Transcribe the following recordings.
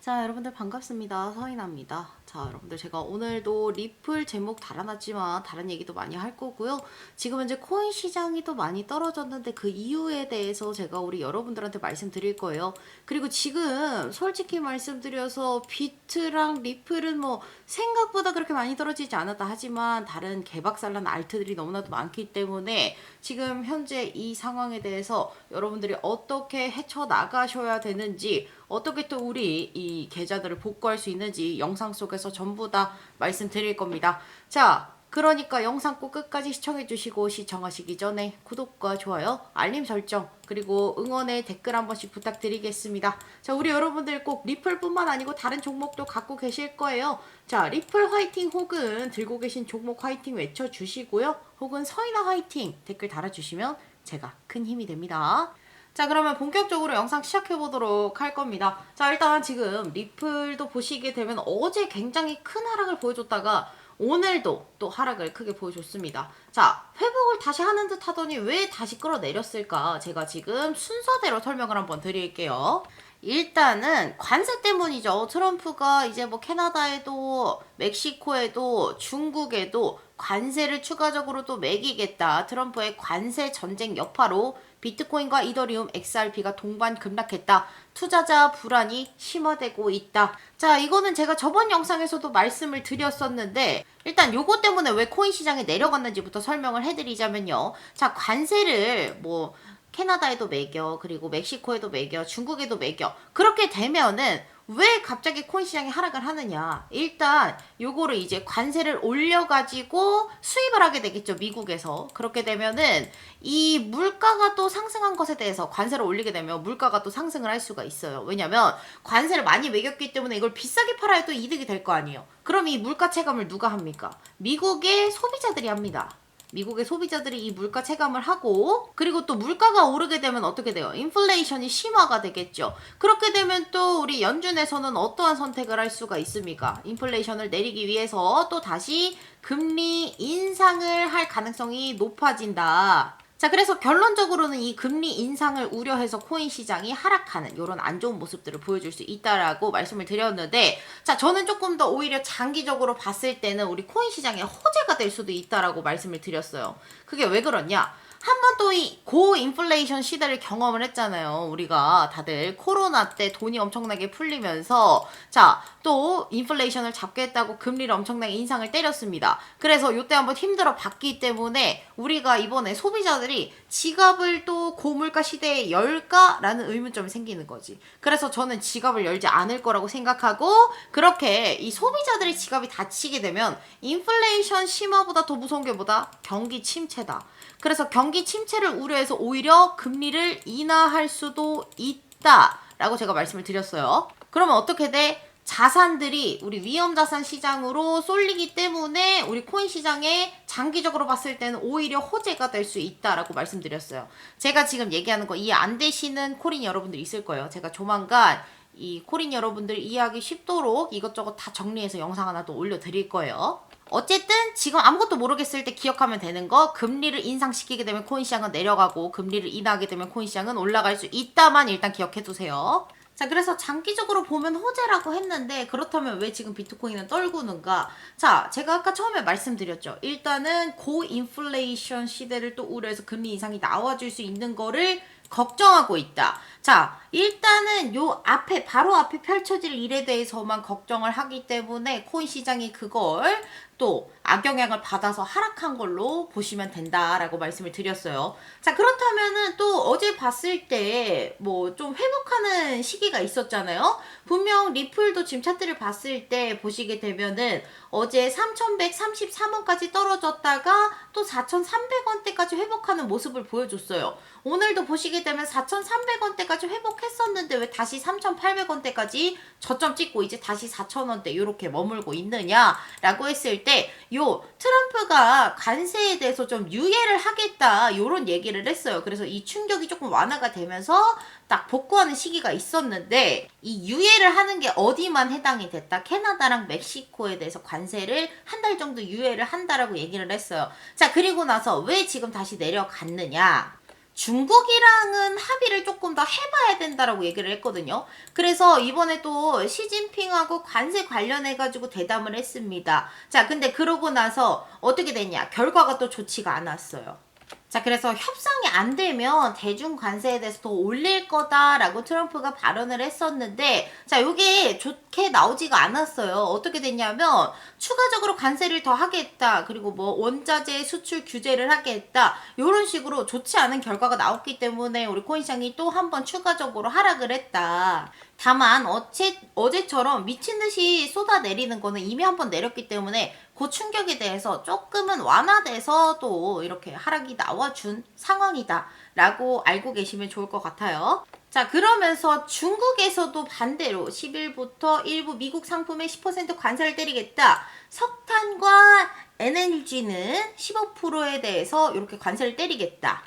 자, 여러분들 반갑습니다. 서인아입니다. 자, 여러분들 제가 오늘도 리플 제목 달아놨지만 다른 얘기도 많이 할 거고요. 지금 현재 코인 시장이 또 많이 떨어졌는데 그 이유에 대해서 제가 우리 여러분들한테 말씀드릴 거예요. 그리고 지금 솔직히 말씀드려서 비트랑 리플은 뭐 생각보다 그렇게 많이 떨어지지 않았다 하지만 다른 개박살난 알트들이 너무나도 많기 때문에 지금 현재 이 상황에 대해서 여러분들이 어떻게 헤쳐나가셔야 되는지 어떻게 또 우리 이 계좌들을 복구할 수 있는지 영상 속에서 전부 다 말씀드릴 겁니다. 자, 그러니까 영상 꼭 끝까지 시청해 주시고 시청하시기 전에 구독과 좋아요, 알림 설정, 그리고 응원의 댓글 한 번씩 부탁드리겠습니다. 자, 우리 여러분들 꼭 리플뿐만 아니고 다른 종목도 갖고 계실 거예요. 자, 리플 화이팅 혹은 들고 계신 종목 화이팅 외쳐 주시고요. 혹은 서인아 화이팅 댓글 달아주시면 제가 큰 힘이 됩니다. 자 그러면 본격적으로 영상 시작해 보도록 할 겁니다. 자 일단 지금 리플도 보시게 되면 어제 굉장히 큰 하락을 보여줬다가 오늘도 또 하락을 크게 보여줬습니다. 자 회복을 다시 하는 듯 하더니 왜 다시 끌어내렸을까? 제가 지금 순서대로 설명을 한번 드릴게요. 일단은 관세 때문이죠. 트럼프가 이제 뭐 캐나다에도 멕시코에도 중국에도 관세를 추가적으로 또 매기겠다. 트럼프의 관세 전쟁 여파로 비트코인과 이더리움 XRP가 동반 급락했다. 투자자 불안이 심화되고 있다. 자, 이거는 제가 저번 영상에서도 말씀을 드렸었는데 일단 요거 때문에 왜 코인 시장이 내려갔는지부터 설명을 해드리자면요. 자, 관세를 뭐 캐나다에도 매겨 그리고 멕시코에도 매겨 중국에도 매겨. 그렇게 되면은 왜 갑자기 코인 시장이 하락을 하느냐? 일단 요거를 이제 관세를 올려가지고 수입을 하게 되겠죠 미국에서. 그렇게 되면은 이 물가가 또 상승한 것에 대해서 관세를 올리게 되면 물가가 또 상승을 할 수가 있어요. 왜냐면 관세를 많이 매겼기 때문에 이걸 비싸게 팔아야 또 이득이 될 거 아니에요. 그럼 이 물가 체감을 누가 합니까? 미국의 소비자들이 합니다 미국의 소비자들이 이 물가 체감을 하고 그리고 또 물가가 오르게 되면 어떻게 돼요? 인플레이션이 심화가 되겠죠. 그렇게 되면 또 우리 연준에서는 어떠한 선택을 할 수가 있습니까? 인플레이션을 내리기 위해서 또 다시 금리 인상을 할 가능성이 높아진다. 자, 그래서 결론적으로는 이 금리 인상을 우려해서 코인 시장이 하락하는 이런 안 좋은 모습들을 보여줄 수 있다라고 말씀을 드렸는데, 자, 저는 조금 더 오히려 장기적으로 봤을 때는 우리 코인 시장의 호재가 될 수도 있다라고 말씀을 드렸어요. 그게 왜 그러냐? 한 번 또 이 고인플레이션 시대를 경험을 했잖아요. 우리가 다들 코로나 때 돈이 엄청나게 풀리면서 자, 또 인플레이션을 잡겠다고 금리를 엄청나게 인상을 때렸습니다. 그래서 요때 한번 힘들어 봤기 때문에 우리가 이번에 소비자들이 지갑을 또 고물가 시대에 열까라는 의문점이 생기는 거지. 그래서 저는 지갑을 열지 않을 거라고 생각하고 그렇게 이 소비자들의 지갑이 닫히게 되면 인플레이션 심화보다 더 무서운 게 뭐다? 경기 침체다. 그래서 경기 침체를 우려해서 오히려 금리를 인하할 수도 있다라고 제가 말씀을 드렸어요. 그러면 어떻게 돼? 자산들이 우리 위험 자산 시장으로 쏠리기 때문에 우리 코인 시장에 장기적으로 봤을 때는 오히려 호재가 될 수 있다라고 말씀드렸어요. 제가 지금 얘기하는 거 이해 안 되시는 코린 여러분들 있을 거예요. 제가 조만간 이 코린 여러분들 이해하기 쉽도록 이것저것 다 정리해서 영상 하나 또 올려드릴 거예요. 어쨌든 지금 아무것도 모르겠을 때 기억하면 되는 거 금리를 인상시키게 되면 코인 시장은 내려가고 금리를 인하하게 되면 코인 시장은 올라갈 수 있다만 일단 기억해 두세요. 자, 그래서 장기적으로 보면 호재라고 했는데 그렇다면 왜 지금 비트코인은 떨구는가? 자, 제가 아까 처음에 말씀드렸죠. 일단은 고인플레이션 시대를 또 우려해서 금리 인상이 나와줄 수 있는 거를 걱정하고 있다. 자, 일단은 요 앞에, 바로 앞에 펼쳐질 일에 대해서만 걱정을 하기 때문에 코인 시장이 그걸 또 악영향을 받아서 하락한 걸로 보시면 된다라고 말씀을 드렸어요. 자, 그렇다면은 또 어제 봤을 때 뭐 좀 회복하는 시기가 있었잖아요. 분명 리플도 지금 차트를 봤을 때 보시게 되면은 어제 3,133원까지 떨어졌다가 또 4,300원대까지 회복하는 모습을 보여줬어요. 오늘도 보시게 되면 4,300원대까지 회복했었는데 왜 다시 3,800원대까지 저점 찍고 이제 다시 4,000원대 이렇게 머물고 있느냐라고 했을 때 요 트럼프가 관세에 대해서 좀 유예를 하겠다 요런 얘기를 했어요. 그래서 이 충격이 조금 완화가 되면서 딱 복구하는 시기가 있었는데 이 유예를 하는 게 어디만 해당이 됐다. 캐나다랑 멕시코에 대해서 관세를 한 달 정도 유예를 한다라고 얘기를 했어요. 자, 그리고 나서 왜 지금 다시 내려갔느냐? 중국이랑은 합의를 조금 더 해봐야 된다라고 얘기를 했거든요. 그래서 이번에 또 시진핑하고 관세 관련해가지고 대담을 했습니다. 자, 근데 그러고 나서 어떻게 됐냐? 결과가 또 좋지가 않았어요. 자, 그래서 협상이 안 되면 대중 관세에 대해서 더 올릴 거다라고 트럼프가 발언을 했었는데, 자, 요게 좋게 나오지가 않았어요. 어떻게 됐냐면, 추가적으로 관세를 더 하겠다. 그리고 뭐 원자재 수출 규제를 하겠다. 요런 식으로 좋지 않은 결과가 나왔기 때문에 우리 코인시장이 또 한 번 추가적으로 하락을 했다. 다만 어제, 어제처럼 미친 듯이 쏟아내리는 거는 이미 한 번 내렸기 때문에 그 충격에 대해서 조금은 완화돼서 또 이렇게 하락이 나와준 상황이다 라고 알고 계시면 좋을 것 같아요. 자 그러면서 중국에서도 반대로 10일부터 일부 미국 상품에 10% 관세를 때리겠다. 석탄과 에너지는 15%에 대해서 이렇게 관세를 때리겠다.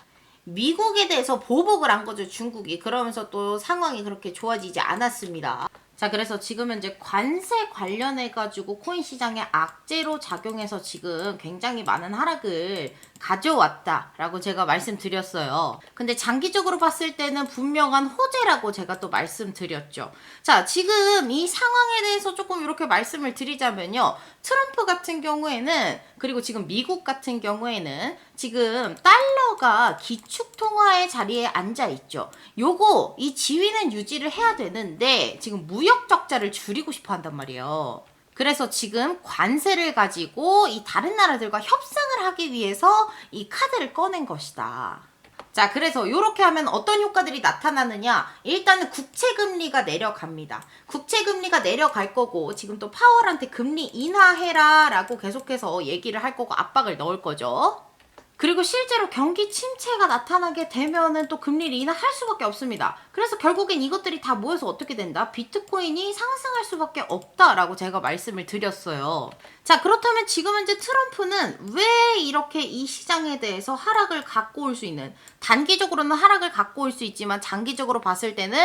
미국에 대해서 보복을 한 거죠, 중국이. 그러면서 또 상황이 그렇게 좋아지지 않았습니다. 자, 그래서 지금 현재 관세 관련해가지고 코인 시장에 악재로 작용해서 지금 굉장히 많은 하락을 가져왔다라고 제가 말씀드렸어요. 근데 장기적으로 봤을 때는 분명한 호재라고 제가 또 말씀드렸죠. 자, 지금 이 상황에 대해서 조금 이렇게 말씀을 드리자면요. 트럼프 같은 경우에는 그리고 지금 미국 같은 경우에는 지금 달러 가 기축 통화의 자리에 앉아 있죠. 요거 이 지위는 유지를 해야 되는데 지금 무역 적자를 줄이고 싶어 한단 말이에요. 그래서 지금 관세를 가지고 이 다른 나라들과 협상을 하기 위해서 이 카드를 꺼낸 것이다. 자, 그래서 이렇게 하면 어떤 효과들이 나타나느냐? 일단은 국채 금리가 내려갑니다. 국채 금리가 내려갈 거고 지금 또 파월한테 금리 인하해라라고 계속해서 얘기를 할 거고 압박을 넣을 거죠. 그리고 실제로 경기 침체가 나타나게 되면은 또 금리를 인하할 수밖에 없습니다. 그래서 결국엔 이것들이 다 모여서 어떻게 된다? 비트코인이 상승할 수밖에 없다라고 제가 말씀을 드렸어요. 자, 그렇다면 지금 현재 트럼프는 왜 이렇게 이 시장에 대해서 하락을 갖고 올 수 있는 단기적으로는 하락을 갖고 올 수 있지만 장기적으로 봤을 때는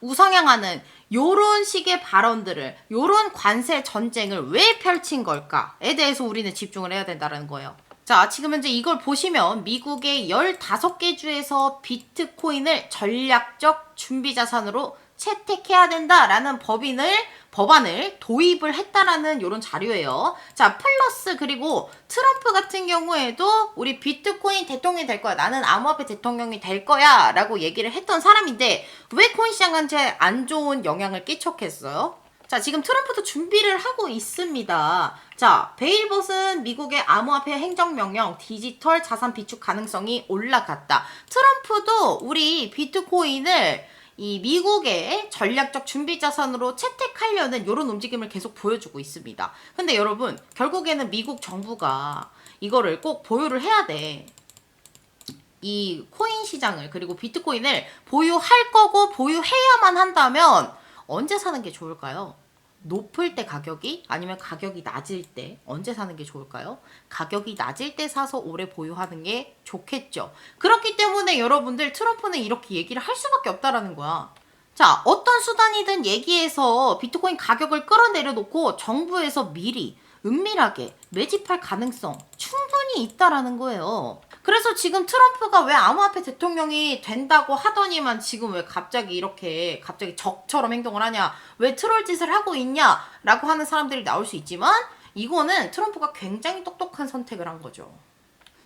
우상향하는 요런 식의 발언들을 요런 관세 전쟁을 왜 펼친 걸까에 대해서 우리는 집중을 해야 된다는 거예요. 자, 지금 현재 이걸 보시면 미국의 15개 주에서 비트코인을 전략적 준비 자산으로 채택해야 된다라는 법인을 법안을 도입을 했다라는 이런 자료예요. 자, 플러스 그리고 트럼프 같은 경우에도 우리 비트코인 대통령이 될 거야. 나는 암호화폐 대통령이 될 거야 라고 얘기를 했던 사람인데 왜 코인 시장한테 안 좋은 영향을 끼쳤겠어요? 자, 지금 트럼프도 준비를 하고 있습니다. 자, 베일봇은 미국의 암호화폐 행정명령 디지털 자산 비축 가능성이 올라갔다. 트럼프도 우리 비트코인을 이 미국의 전략적 준비 자산으로 채택하려는 이런 움직임을 계속 보여주고 있습니다. 근데 여러분, 결국에는 미국 정부가 이거를 꼭 보유를 해야 돼. 이 코인 시장을 그리고 비트코인을 보유할 거고 보유해야만 한다면 언제 사는 게 좋을까요? 높을 때 가격이 아니면 가격이 낮을 때 언제 사는 게 좋을까요? 가격이 낮을 때 사서 오래 보유하는 게 좋겠죠. 그렇기 때문에 여러분들 트럼프는 이렇게 얘기를 할 수밖에 없다라는 거야. 자, 어떤 수단이든 얘기해서 비트코인 가격을 끌어내려 놓고 정부에서 미리 은밀하게 매집할 가능성 충분히 있다라는 거예요. 그래서 지금 트럼프가 왜 암호화폐 대통령이 된다고 하더니만 지금 왜 갑자기 이렇게 갑자기 적처럼 행동을 하냐, 왜 트롤 짓을 하고 있냐, 라고 하는 사람들이 나올 수 있지만 이거는 트럼프가 굉장히 똑똑한 선택을 한 거죠.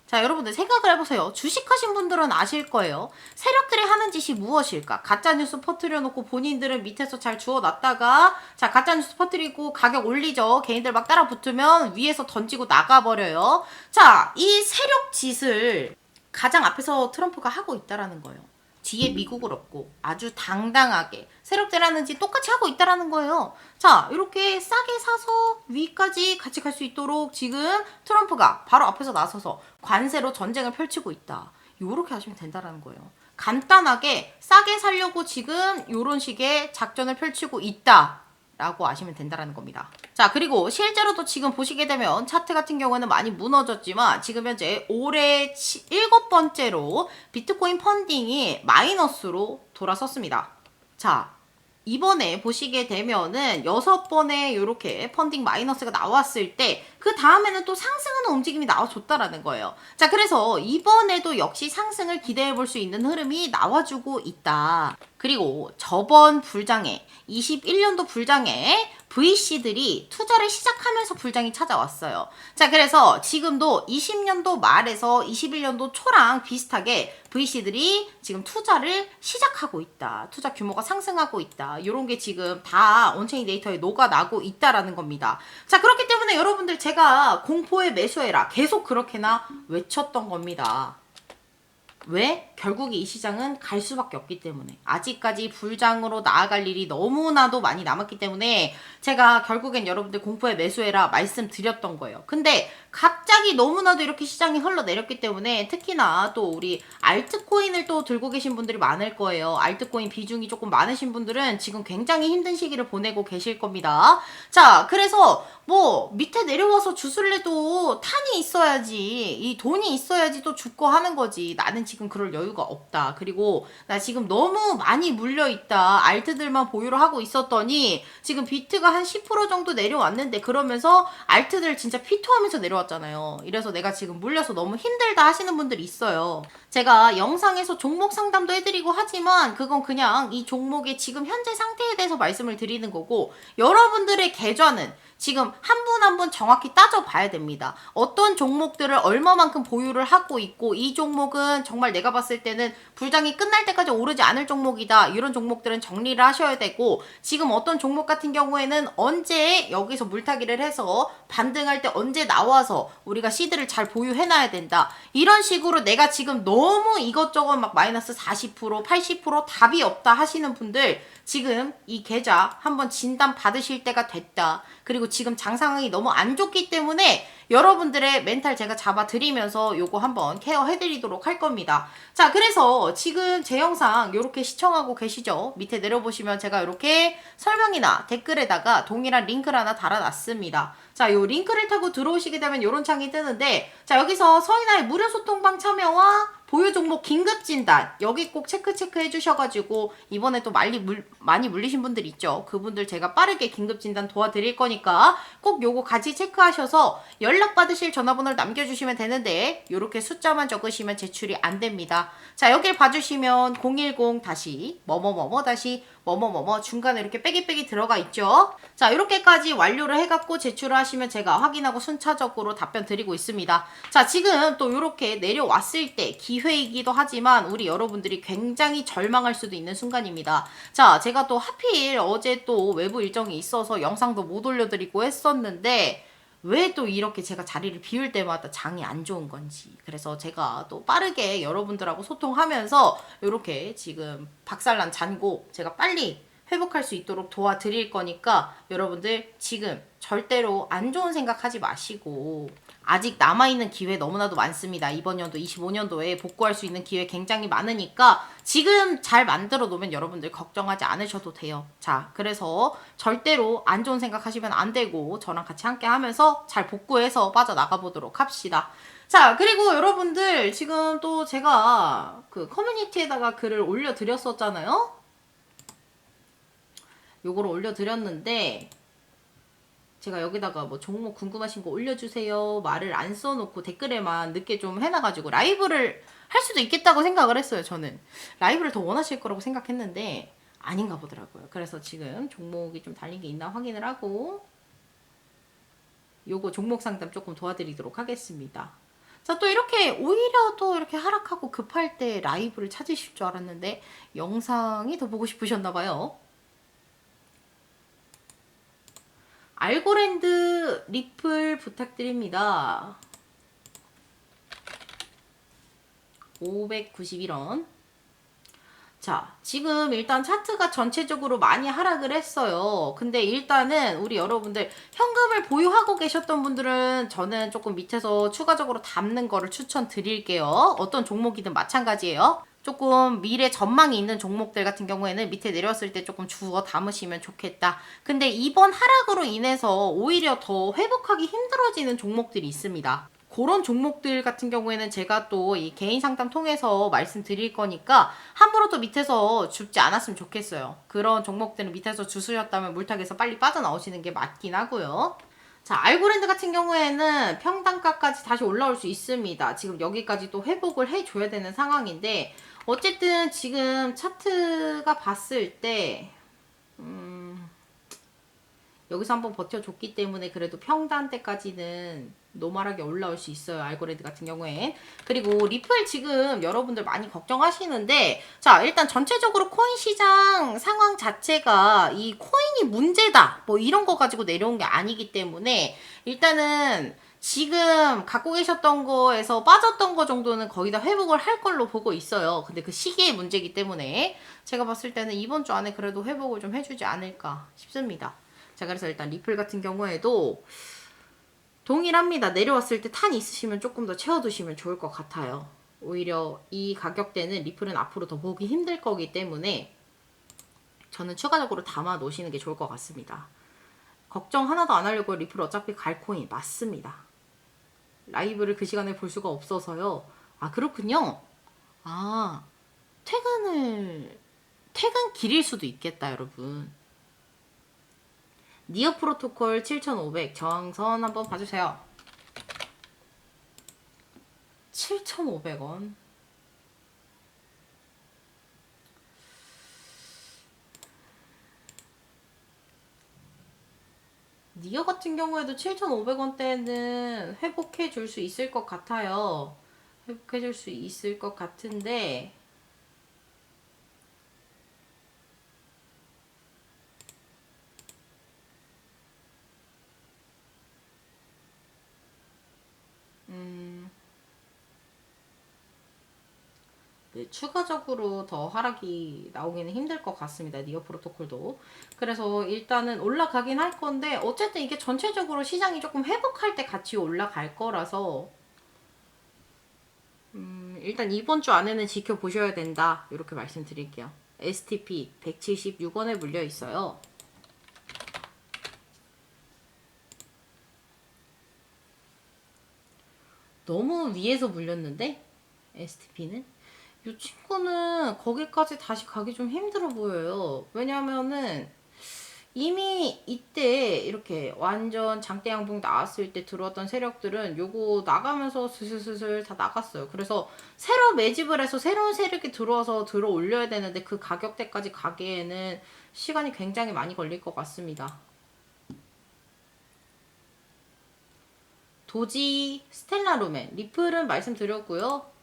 자, 여러분들 생각을 해보세요. 주식하신 분들은 아실 거예요. 세력들이 하는 짓이 무엇일까? 가짜뉴스 퍼뜨려 놓고 본인들은 밑에서 잘 주워놨다가, 자, 가짜뉴스 퍼뜨리고 가격 올리죠. 개인들 막 따라 붙으면 위에서 던지고 나가버려요. 자, 이 세력 짓을 가장 앞에서 트럼프가 하고 있다라는 거예요. 뒤에 미국을 얻고 아주 당당하게 세력들 하는지 똑같이 하고 있다라는 거예요. 자, 이렇게 싸게 사서 위까지 같이 갈 수 있도록 지금 트럼프가 바로 앞에서 나서서 관세로 전쟁을 펼치고 있다. 요렇게 하시면 된다라는 거예요. 간단하게 싸게 살려고 지금 요런 식의 작전을 펼치고 있다. 라고 아시면 된다라는 겁니다. 자, 그리고 실제로도 지금 보시게 되면 차트 같은 경우는 많이 무너졌지만 지금 현재 올해 치- 일곱 번째로 비트코인 펀딩이 마이너스로 돌아섰습니다. 자, 이번에 보시게 되면은 여섯 번에 이렇게 펀딩 마이너스가 나왔을 때 그 다음에는 또 상승하는 움직임이 나와줬다라는 거예요. 자, 그래서 이번에도 역시 상승을 기대해 볼 수 있는 흐름이 나와주고 있다. 그리고 저번 불장에 21년도 불장에 VC들이 투자를 시작하면서 불장이 찾아왔어요. 자, 그래서 지금도 20년도 말에서 21년도 초랑 비슷하게 VC들이 지금 투자를 시작하고 있다. 투자 규모가 상승하고 있다. 이런 게 지금 다 온체인 데이터에 녹아나고 있다라는 겁니다. 자, 그렇기 때문에 여러분들 제가 공포에 매수해라. 계속 그렇게나 외쳤던 겁니다. 왜? 결국 이 시장은 갈 수밖에 없기 때문에 아직까지 불장으로 나아갈 일이 너무나도 많이 남았기 때문에 제가 결국엔 여러분들 공포에 매수해라 말씀드렸던 거예요. 근데 갑자기 너무나도 이렇게 시장이 흘러내렸기 때문에 특히나 또 우리 알트코인을 또 들고 계신 분들이 많을 거예요. 알트코인 비중이 조금 많으신 분들은 지금 굉장히 힘든 시기를 보내고 계실 겁니다. 자, 그래서 뭐 밑에 내려와서 주술래도 탄이 있어야지 이 돈이 있어야지 또 죽고 하는 거지. 나는 지금 그럴 여유가 없다. 그리고 나 지금 너무 많이 물려 있다. 알트들만 보유를 하고 있었더니 지금 비트가 한 10% 정도 내려왔는데 그러면서 알트들 진짜 피토하면서 내려왔 잖아요. 이래서 내가 지금 물려서 너무 힘들다 하시는 분들이 있어요. 제가 영상에서 종목 상담도 해드리고 하지만 그건 그냥 이 종목의 지금 현재 상태에 대해서 말씀을 드리는 거고 여러분들의 계좌는 지금 한 분 한 분 정확히 따져봐야 됩니다. 어떤 종목들을 얼마만큼 보유를 하고 있고 이 종목은 정말 내가 봤을 때는 불장이 끝날 때까지 오르지 않을 종목이다. 이런 종목들은 정리를 하셔야 되고 지금 어떤 종목 같은 경우에는 언제 여기서 물타기를 해서 반등할 때 언제 나와서 우리가 시드를 잘 보유해놔야 된다. 이런 식으로 내가 지금 너무 이것저것 막 마이너스 40% 80% 답이 없다 하시는 분들 지금 이 계좌 한번 진단 받으실 때가 됐다. 그리고 지금 장 상황이 너무 안 좋기 때문에 여러분들의 멘탈 제가 잡아드리면서 요거 한번 케어해드리도록 할 겁니다. 자, 그래서 지금 제 영상 이렇게 시청하고 계시죠? 밑에 내려보시면 제가 이렇게 설명이나 댓글에다가 동일한 링크를 하나 달아놨습니다. 자, 요 링크를 타고 들어오시게 되면 요런 창이 뜨는데, 자, 여기서 서인아의 무료 소통방 참여와 보유 종목 긴급 진단 여기 꼭 체크 체크 해주셔가지고 이번에 또 많이 물 많이 물리신 분들 있죠. 그분들 제가 빠르게 긴급 진단 도와드릴 거니까 꼭 요거 같이 체크하셔서 연락 받으실 전화번호를 남겨주시면 되는데 요렇게 숫자만 적으시면 제출이 안 됩니다. 자 여길 봐주시면 010 다시 뭐뭐뭐뭐 다시 뭐뭐뭐뭐 중간에 이렇게 빼기 빼기 들어가 있죠. 자 이렇게까지 완료를 해갖고 제출을 하시면 제가 확인하고 순차적으로 답변 드리고 있습니다. 자 지금 또 이렇게 내려왔을 때 기 회이기도 하지만 우리 여러분들이 굉장히 절망할 수도 있는 순간입니다. 자 제가 또 하필 어제 또 외부 일정이 있어서 영상도 못 올려드리고 했었는데 왜 또 이렇게 제가 자리를 비울 때마다 장이 안 좋은 건지. 그래서 제가 또 빠르게 여러분들하고 소통하면서 이렇게 지금 박살난 잔고 제가 빨리 회복할 수 있도록 도와드릴 거니까 여러분들 지금 절대로 안 좋은 생각하지 마시고 아직 남아있는 기회 너무나도 많습니다. 이번 연도 25년도에 복구할 수 있는 기회 굉장히 많으니까 지금 잘 만들어 놓으면 여러분들 걱정하지 않으셔도 돼요. 자, 그래서 절대로 안 좋은 생각하시면 안 되고 저랑 같이 함께 하면서 잘 복구해서 빠져나가 보도록 합시다. 자, 그리고 여러분들 지금 또 제가 그 커뮤니티에다가 글을 올려드렸었잖아요. 요거를 올려드렸는데 제가 여기다가 뭐 종목 궁금하신 거 올려주세요. 말을 안 써놓고 댓글에만 늦게 좀 해놔가지고 라이브를 할 수도 있겠다고 생각을 했어요 저는. 라이브를 더 원하실 거라고 생각했는데 아닌가 보더라고요. 그래서 지금 종목이 좀 달린 게 있나 확인을 하고 요거 종목 상담 조금 도와드리도록 하겠습니다. 자, 또 이렇게 오히려 또 이렇게 하락하고 급할 때 라이브를 찾으실 줄 알았는데 영상이 더 보고 싶으셨나 봐요. 알고랜드 리플 부탁드립니다. 591원. 자, 지금 일단 차트가 전체적으로 많이 하락을 했어요. 근데 일단은 우리 여러분들 현금을 보유하고 계셨던 분들은 저는 조금 밑에서 추가적으로 담는 거를 추천드릴게요. 어떤 종목이든 마찬가지예요. 조금 미래 전망이 있는 종목들 같은 경우에는 밑에 내렸을 때 조금 주워 담으시면 좋겠다. 근데 이번 하락으로 인해서 오히려 더 회복하기 힘들어지는 종목들이 있습니다. 그런 종목들 같은 경우에는 제가 또 이 개인 상담 통해서 말씀드릴 거니까 함부로 또 밑에서 줍지 않았으면 좋겠어요. 그런 종목들은 밑에서 주수셨다면 물타기에서 빨리 빠져나오시는 게 맞긴 하고요. 자, 알고랜드 같은 경우에는 평단가까지 다시 올라올 수 있습니다. 지금 여기까지 또 회복을 해줘야 되는 상황인데, 어쨌든 지금 차트가 봤을 때, 음, 여기서 한번 버텨줬기 때문에 그래도 평단대까지는 노멀하게 올라올 수 있어요. 알고레드 같은 경우엔. 그리고 리플 지금 여러분들 많이 걱정하시는데 자 일단 전체적으로 코인 시장 상황 자체가 이 코인이 문제다 뭐 이런 거 가지고 내려온 게 아니기 때문에 일단은 지금 갖고 계셨던 거에서 빠졌던 거 정도는 거의 다 회복을 할 걸로 보고 있어요. 근데 그 시기의 문제이기 때문에 제가 봤을 때는 이번 주 안에 그래도 회복을 좀 해주지 않을까 싶습니다. 자, 그래서 일단 리플 같은 경우에도 동일합니다. 내려왔을 때 탄 있으시면 조금 더 채워두시면 좋을 것 같아요. 오히려 이 가격대는 리플은 앞으로 더 보기 힘들 거기 때문에 저는 추가적으로 담아 놓으시는 게 좋을 것 같습니다. 걱정 하나도 안 하려고 리플 어차피 갈 코인 맞습니다. 라이브를 그 시간에 볼 수가 없어서요. 아, 그렇군요. 아, 퇴근을, 퇴근 길일 수도 있겠다, 여러분. 니어 프로토콜 7500 저항선 한번 봐주세요. 7,500원. 니어 같은 경우에도 7,500원대는 회복해 줄 수 있을 것 같아요. 회복해 줄 수 있을 것 같은데, 네, 추가적으로 더 하락이 나오기는 힘들 것 같습니다. 니어 프로토콜도. 그래서 일단은 올라가긴 할 건데 어쨌든 이게 전체적으로 시장이 조금 회복할 때 같이 올라갈 거라서 음, 일단 이번 주 안에는 지켜보셔야 된다. 이렇게 말씀드릴게요. STP 176원에 물려 있어요. 너무 위에서 물렸는데 STP는 이 친구는 거기까지 다시 가기 좀 힘들어 보여요. 왜냐면은 이미 이때 이렇게 완전 장대 양봉 나왔을 때 들어왔던 세력들은 요거 나가면서 슬슬슬슬 다 나갔어요. 그래서 새로 매집을 해서 새로운 세력이 들어와서 들어 올려야 되는데 그 가격대까지 가기에는 시간이 굉장히 많이 걸릴 것 같습니다. 도지, 스텔라로맨, 리플은 말씀드렸고요.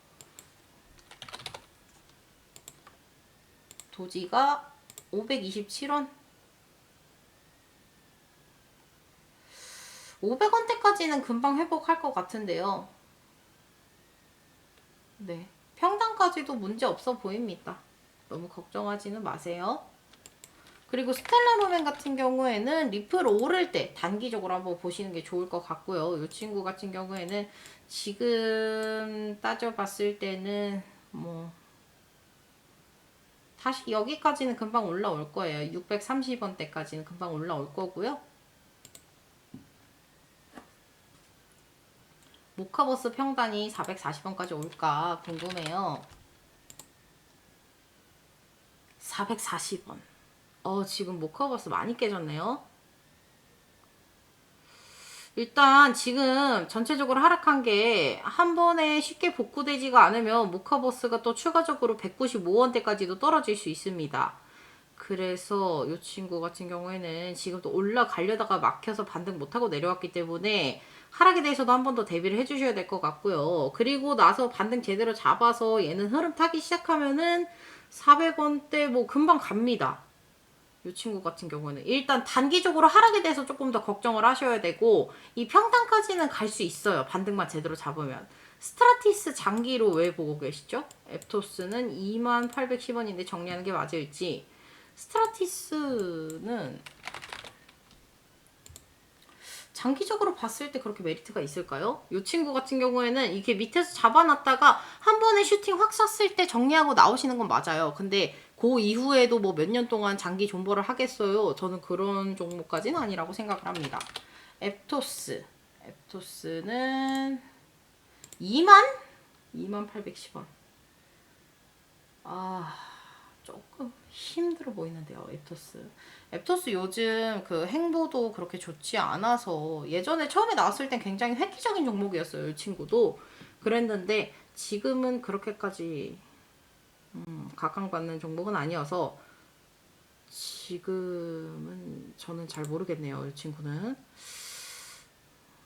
도지가 527원. 500원대까지는 금방 회복할 것 같은데요. 네. 평단까지도 문제 없어 보입니다. 너무 걱정하지는 마세요. 그리고 스텔라 로맨 같은 경우에는 리플 오를 때 단기적으로 한번 보시는 게 좋을 것 같고요. 이 친구 같은 경우에는 지금 따져봤을 때는 뭐 다시 여기까지는 금방 올라올 거예요. 630원대까지는 금방 올라올 거고요. 모카버스 평단이 440원까지 올까 궁금해요. 440원. 어, 지금 모카버스 많이 깨졌네요. 일단 지금 전체적으로 하락한 게 한 번에 쉽게 복구되지가 않으면 모카버스가 또 추가적으로 195원대까지도 떨어질 수 있습니다. 그래서 이 친구 같은 경우에는 지금 또 올라가려다가 막혀서 반등 못하고 내려왔기 때문에 하락에 대해서도 한 번 더 대비를 해주셔야 될 것 같고요. 그리고 나서 반등 제대로 잡아서 얘는 흐름 타기 시작하면은 400원대 뭐 금방 갑니다. 이 친구 같은 경우는 일단 단기적으로 하락에 대해서 조금 더 걱정을 하셔야 되고 이 평단까지는 갈 수 있어요. 반등만 제대로 잡으면. 스트라티스 장기로 왜 보고 계시죠? 앱토스는 2810원인데 정리하는 게 맞을지 스트라티스는 장기적으로 봤을 때 그렇게 메리트가 있을까요? 이 친구 같은 경우에는 이게 밑에서 잡아놨다가 한 번에 슈팅 확 쐈을 때 정리하고 나오시는 건 맞아요. 근데 그 이후에도 뭐 몇 년 동안 장기 존버를 하겠어요? 저는 그런 종목까지는 아니라고 생각을 합니다. 앱토스. 앱토스는 2만? 2만 810원. 아, 조금 힘들어 보이는데요, 앱토스. 앱토스 요즘 그 행보도 그렇게 좋지 않아서 예전에 처음에 나왔을 땐 굉장히 획기적인 종목이었어요, 이 친구도. 그랬는데 지금은 그렇게까지 음, 각광받는 종목은 아니어서 지금은 저는 잘 모르겠네요, 이 친구는.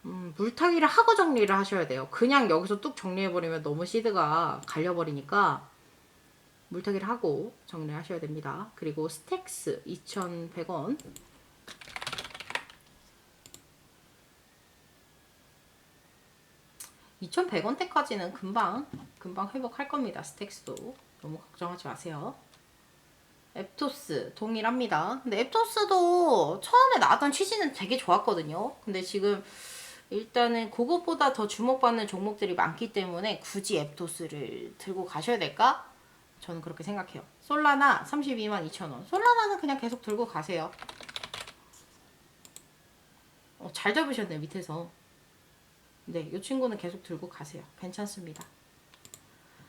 음, 물타기를 하고 정리를 하셔야 돼요. 그냥 여기서 뚝 정리해버리면 너무 시드가 갈려버리니까 물타기를 하고 정리하셔야 됩니다. 그리고 스택스 2,100원. (2,100원) 대까지는 금방 금방 회복할 겁니다 스택스도 너무 걱정하지 마세요 앱토스 동일합니다 근데 앱토스도 처음에 나왔던 취지는 되게 좋았거든요 근데 지금 일단은 그것보다 더 주목받는 종목들이 많기 때문에 굳이 앱토스를 들고 가셔야 될까? 저는 그렇게 생각해요. 솔라나 32만 2천원. 솔라나는 그냥 계속 들고 가세요. 어, 잘 잡으셨네, 밑에서. 네, 이 친구는 계속 들고 가세요. 괜찮습니다.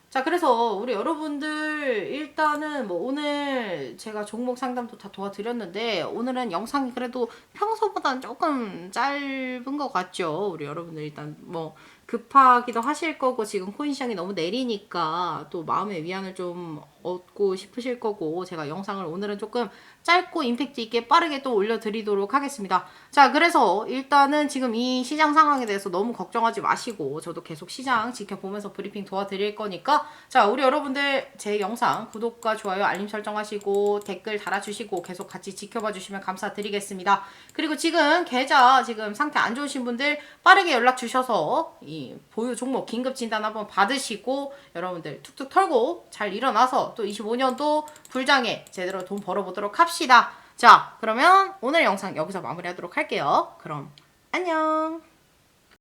자, 그래서 우리 여러분들 일단은 뭐 오늘 제가 종목 상담도 다 도와드렸는데 오늘은 영상이 그래도 평소보다는 조금 짧은 것 같죠. 우리 여러분들 일단 뭐 급하기도 하실 거고 지금 코인 시장이 너무 내리니까 또 마음의 위안을 좀 얻고 싶으실 거고 제가 영상을 오늘은 조금 짧고 임팩트 있게 빠르게 또 올려드리도록 하겠습니다. 자, 그래서 일단은 지금 이 시장 상황에 대해서 너무 걱정하지 마시고 저도 계속 시장 지켜보면서 브리핑 도와드릴 거니까 자, 우리 여러분들 제 영상 구독과 좋아요, 알림 설정하시고 댓글 달아주시고 계속 같이 지켜봐 주시면 감사드리겠습니다. 그리고 지금 계좌 지금 상태 안 좋으신 분들 빠르게 연락 주셔서 이 보유 종목 긴급 진단 한번 받으시고 여러분들 툭툭 털고 잘 일어나서 또 25년도 불장에 제대로 돈 벌어보도록 합시다. 자, 그러면 오늘 영상 여기서 마무리하도록 할게요. 그럼 안녕.